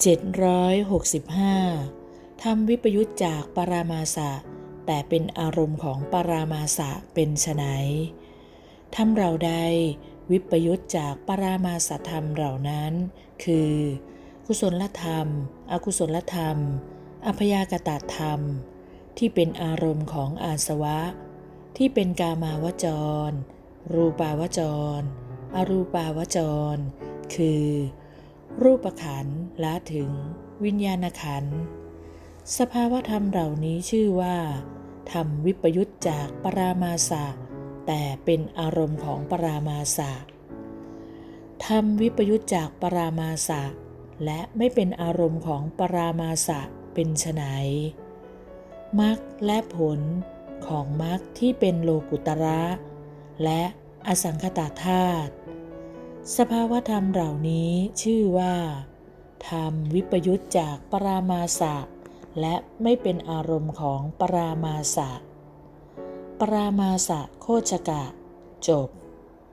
765ทำวิปยุตจากปรามาสะ แต่เป็นอารมณ์ของปรามาสะเป็นไฉนทำเราใดวิปยุตจากปรามาสธรรมเหล่านั้น คือ กุศลธรรม อกุศลธรรม อพยากตาธรรม ที่เป็นอารมณ์ของอาสวะ ที่เป็นกามาวจร รูปาวจร อรูปาวจร คือ รูปขันธ์ละถึง วิญญาณขันธ์สภาวธรรมเหล่านี้ชื่อว่าธรรมวิปยุตจากปรามาสะแต่เป็นอารมณ์ของปรามาสะธรรมวิปยุตจากปรามาสะและไม่เป็นอารมณ์ของปรามาสะเป็นไฉนมรรคและผลของมรรคที่เป็นโลกุตระ และอสังคตาธาตุ สภาวธรรมเหล่านี้ชื่อว่า ธรรมวิปยุตจากปรามาสะและไม่เป็นอารมณ์ของปรามาสะ ปรามาสะโคชกะ จบ